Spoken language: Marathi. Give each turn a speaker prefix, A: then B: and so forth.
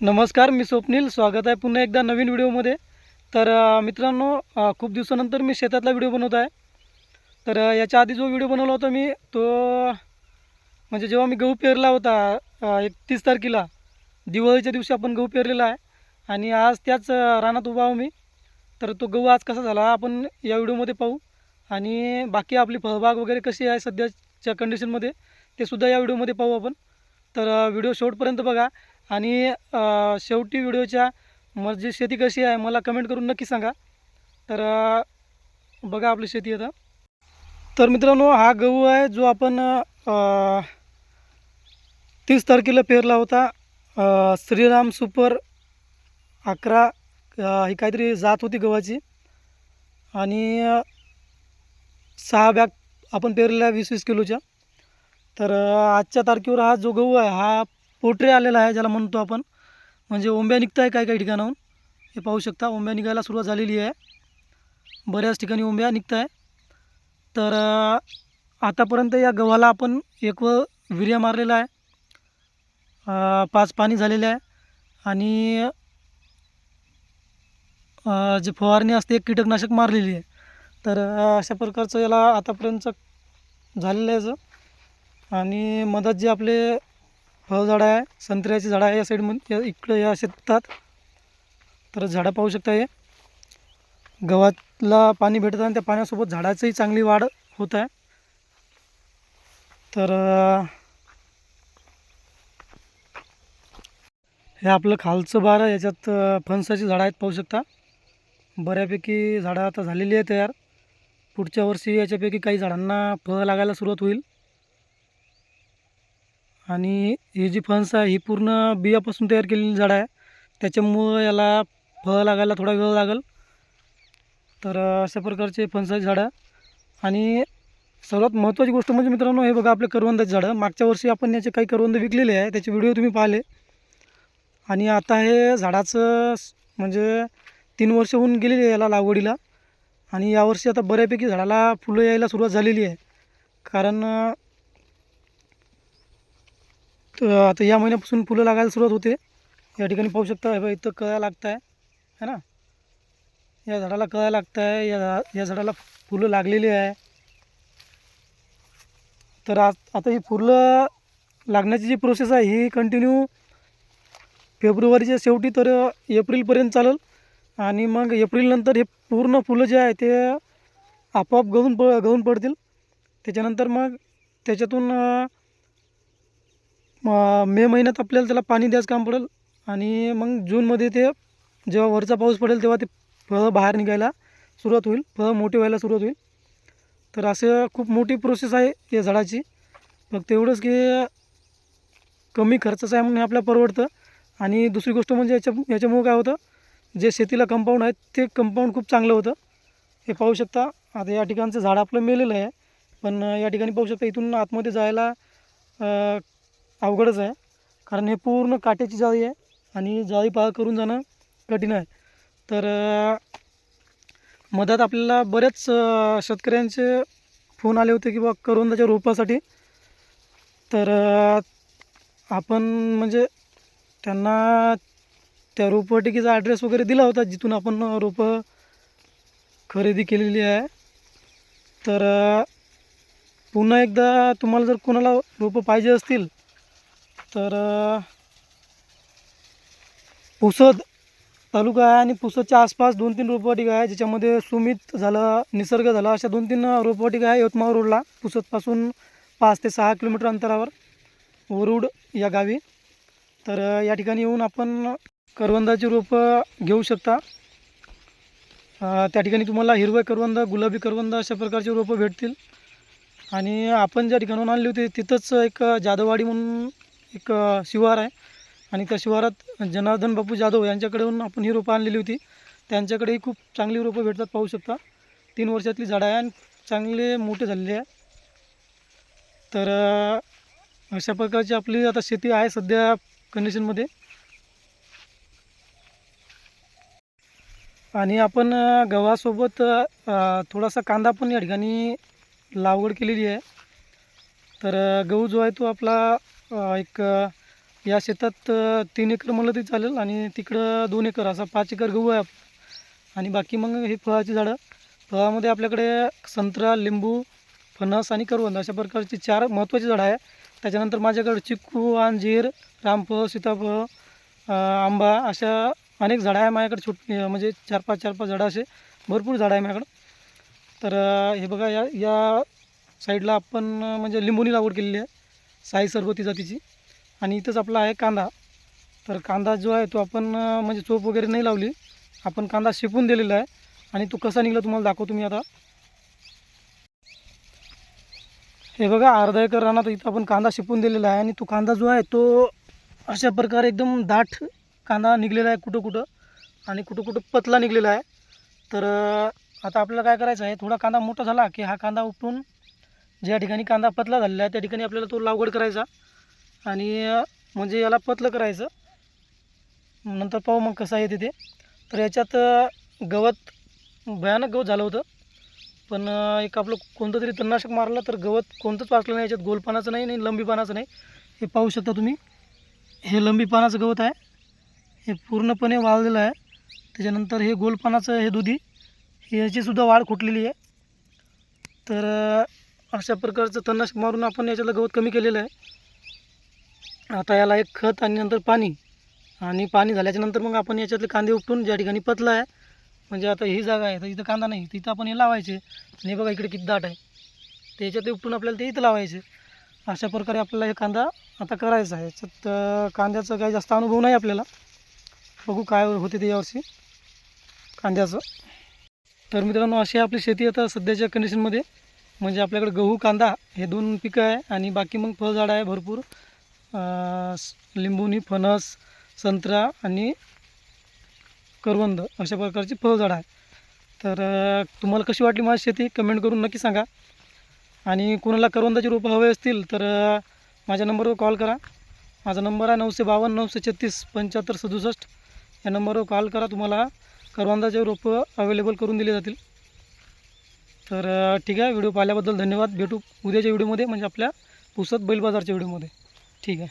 A: नमस्कार मी स्वप्नील. स्वागत आहे पुन्हा एकदा नवीन व्हिडिओमध्ये. तर मित्रांनो खूप दिवसानंतर मी शेतातला व्हिडिओ बनवत आहे. तर याच्या आधी जो व्हिडिओ बनवला होता मी तो म्हणजे जेव्हा मी गहू पेरला होता एकतीस तारखेला दिवाळीच्या दिवशी आपण गहू पेरलेला आहे. आणि आज त्याच रानात उभा आहो मी. तर तो गहू आज कसा झाला आपण या व्हिडिओमध्ये पाहू. आणि बाकी आपली फळबाग वगैरे कशी आहे सध्याच्या कंडिशनमध्ये ते सुद्धा या व्हिडिओमध्ये पाहू आपण. तर व्हिडिओ शेवटपर्यंत बघा. आणि शेवटी व्हिडिओच्या म्हणजे शेती कशी आहे मला कमेंट करून नक्की सांगा. तर बघा आपली शेती आता. तर मित्रांनो हा गहू आहे जो आपण तीस तारखेला पेरला होता. श्रीराम सुपर अकरा ही काहीतरी जात होती गव्हाची. आणि सहा बॅग आपण पेरलेल्या वीस वीस किलोच्या. तर आजच्या तारखेवर हा जो गहू आहे हा पोट्रे आलेला आहे ज्याला म्हणतो आपण. म्हणजे ओंब्या निघत आहे काही काही ठिकाणाहून. हे पाहू शकता ओंब्या निघायला सुरुवात झालेली आहे. बऱ्याच ठिकाणी ओंब्या निघत आहे तर आतापर्यंत या गव्हाला आपण एक व विर्या मारलेला आहे. पाच पाणी झालेलं आहे. आणि जे फवारणी असते एक कीटकनाशक मारलेली आहे. तर अशा प्रकारचं याला आतापर्यंत झालेलं आहे याचं. आणि मधात जे आपले फळझाडं आहे संत्र्याची झाडं आहे या साईडमध्ये या इकडं या शेतात. तर झाडं पाहू शकता हे. गव्हातला पाणी भेटत आहे आणि त्या पाण्यासोबत झाडाचंही चांगली वाढ होत आहे. तर हे आपलं खालचं बार आहे याच्यात फणसाची झाडं आहेत पाहू शकता. बऱ्यापैकी झाडं आता झालेली आहे तयार. पुढच्या वर्षी याच्यापैकी काही झाडांना फळं लागायला सुरुवात होईल. आणि ही जी फणस आहे ही पूर्ण बियापासून तयार केलेली झाडं आहे. त्याच्यामुळं याला फळं लागायला थोडा वेळ लागेल. तर अशा प्रकारचे फणसाची झाडं. आणि सर्वात महत्त्वाची गोष्ट म्हणजे मित्रांनो हे बघा आपले करवंदाची झाडं. मागच्या वर्षी आपण याचे काही करवंद विकलेले आहे त्याचे व्हिडिओ तुम्ही पाहिले. आणि आता हे झाडाचं म्हणजे तीन वर्ष होऊन गेलेली आहे याला लागवडीला. आणि यावर्षी आता बऱ्यापैकी झाडाला फुलं यायला सुरुवात झालेली आहे. कारण तर आता या महिन्यापासून फुलं लागायला सुरुवात होते. या ठिकाणी पाहू शकता हे बघा इथं कळायला लागत आहे है ना? या झाडाला कळायला लागत आहे या या झाडाला फुलं लागलेली आहे. तर आज आता ही फुलं लागण्याची जी प्रोसेस आहे ही कंटिन्यू फेब्रुवारीच्या शेवटी तर एप्रिलपर्यंत चालेल. आणि मग एप्रिलनंतर हे पूर्ण फुलं जे आहे ते आपोआप गळून प गळून पडतील. त्याच्यानंतर मग त्याच्यातून मे महिन्यात आपल्याला त्याला पाणी द्यायचं काम पडेल. आणि मग जूनमध्ये ते जेव्हा वरचा पाऊस पडेल तेव्हा ते फळं बाहेर निघायला सुरुवात होईल. फळं मोठी व्हायला सुरुवात होईल. तर असं खूप मोठी प्रोसेस आहे या झाडाची. फक्त एवढंच की कमी खर्चाचं आहे म्हणून हे आपल्याला परवडतं. आणि दुसरी गोष्ट म्हणजे याच्या याच्यामुळं काय होतं? जे शेतीला कंपाऊंड आहे ते कंपाऊंड खूप चांगलं होतं. हे पाहू शकता. आता या ठिकाणचं झाड आपलं मेलेलं आहे. पण या ठिकाणी पाहू शकता इथून आतमध्ये जायला अवघडच आहे. कारण हे पूर्ण काट्याची जाळी आहे आणि जाळी पार करून जाणं कठीण आहे. तर मध्यात मधात आपल्याला बऱ्याच शेतकऱ्यांचे फोन आले होते की बा करवंदाच्या रोपासाठी. तर आपण म्हणजे त्यांना त्या रोपवाटिकेचा ॲड्रेस वगैरे दिला होता जिथून आपण रोपं खरेदी केलेली आहे. तर पुन्हा एकदा तुम्हाला जर कोणाला रोपं पाहिजे असतील तर पुसद तालुका आहे आणि पुसदच्या आसपास दोन तीन रोपवाटिका आहे. ज्याच्यामध्ये सुमित झालं निसर्ग झाला अशा दोन तीन रोपवाटिका आहे यवतमाळ रोडला. पुसदपासून पाच ते सहा किलोमीटर अंतरावर वरुड या गावी. तर या ठिकाणी येऊन आपण करवंदाची रोपं घेऊ शकता. त्या ठिकाणी तुम्हाला हिरवं करवंद गुलाबी करवंद अशा प्रकारचे रोपं भेटतील. आणि आपण ज्या ठिकाणाहून आणली होती तिथंच एक जादववाडी म्हणून एक शिवार आहे. आणि त्या शिवारात जनार्दन बापू जाधव यांच्याकडून आपण ही रोपं आणलेली होती. त्यांच्याकडेही खूप चांगली रोपं भेटतात पाहू शकता. तीन वर्षातली झाडं आहे आणि चांगले मोठे झालेले आहे. तर अशा प्रकारची आपली आता शेती आहे सध्या कंडिशनमध्ये आणि आपण गव्हासोबत थोडासा कांदा पण या ठिकाणी लागवड केलेली आहे. तर गहू जो आहे तो आपला एक या शेतात तीन एकर म्हणलं तरी चालेल आणि तिकडं दोन एकर असा पाच एकर गहू आहे आप- आणि बाकी मग हे फळाची झाडं. फळामध्ये आपल्याकडे संत्रा लिंबू फणस आणि करवंद अशा प्रकारची चार महत्त्वाची झाडं आहे. त्याच्यानंतर माझ्याकडे चिक्कू अंजीर रामफळ सीताफळ आंबा अशा अनेक झाडं आहे माझ्याकडे छोट म्हणजे चार पाच चार पाच झाडं असे भरपूर झाडं आहे माझ्याकडं. तर हे बघा या या साईडला आपण म्हणजे लिंबूनी लागवड केलेली आहे. साई सरबती जातीची. आणि इथंच आपला आहे कांदा. तर कांदा जो आहे तो आपण म्हणजे चोप वगैरे नाही लावली. आपण कांदा शिपून दिलेला आहे. आणि तो कसा निघाला तुम्हाला दाखवतो मी आता. हे बघा अर्धा एकर रानात इथं आपण कांदा शिपून दिलेला आहे. आणि तो कांदा जो आहे तो अशा प्रकारे एकदम दाट कांदा निघलेला आहे कुठं कुठं. आणि कुठं कुठं पतला निघलेला आहे. तर आता आपल्याला काय करायचं आहे थोडा कांदा मोठा झाला की हा कांदा उपटून ज्या ठिकाणी कांदा पतला झालेला आहे त्या ठिकाणी आपल्याला तो लागवड करायचा आणि म्हणजे याला पतलं करायचं. नंतर पाहू मग कसं आहे तिथे तर याच्यात गवत भयानक गवत झालं होतं. पण एक आपलं कोणतं तरी तणनाशक मारलं तर गवत कोणतंच वाचलं नाही याच्यात गोलपानाचं नाही आणि लंबी पानाचं नाही. हे पाहू शकता तुम्ही. हे लंबी पानाचं गवत आहे. हे पूर्णपणे वाळलेलं आहे. त्याच्यानंतर हे गोलपानाचं हे दुधी हे याचीसुद्धा वाढ खुटलेली आहे. तर अशा प्रकारचं तणनाशक मारून आपण याच्यातलं गवत कमी केलेलं आहे. आता याला एक खत आणि नंतर पाणी. आणि पाणी झाल्याच्यानंतर मग आपण याच्यातले कांदे उपटून ज्या ठिकाणी पतलं आहे म्हणजे आता ही जागा आहे तर इथं कांदा नाही तिथं आपण हे लावायचे. आणि बघा इकडे किती दाट आहे. ते याच्यात उपटून आपल्याला ते इथं लावायचे. अशा प्रकारे आपल्याला हे कांदा आता करायचा आहे. याच्यात कांद्याचं कांद्याचा काही जास्त अनुभव नाही आपल्याला. बघू काय होते ते यावर्षी कांद्याचं. तर मित्रांनो अशी आपली शेती आता सध्याच्या कंडिशनमध्ये म्हणजे आपल्याकडे गहू कांदा हे दोन पिकं आहे आणि बाकी मग फळझाडं आहे भरपूर. लिंबूनी फणस संत्रा आणि करवंद अशा प्रकारची फळझाडं आहे. तर तुम्हाला कशी वाटली माझी शेती कमेंट करून नक्की सांगा. आणि कोणाला करवंदाची रोपं हवे असतील तर माझ्या नंबरवर कॉल करा. माझा नंबर आहे नऊशे बावन्न नऊशे छत्तीस पंच्याहत्तर सदुसष्ट. या नंबरवर कॉल करा तुम्हाला करवंदाचे रोपं अवेलेबल करून दिले जातील. तर ठीक आहे. व्हिडिओ पाहिल्याबद्दल धन्यवाद. भेटू उद्याच्या व्हिडिओमध्ये म्हणजे आपल्या पुसत बैल बाजारच्या व्हिडिओमध्ये. ठीक आहे.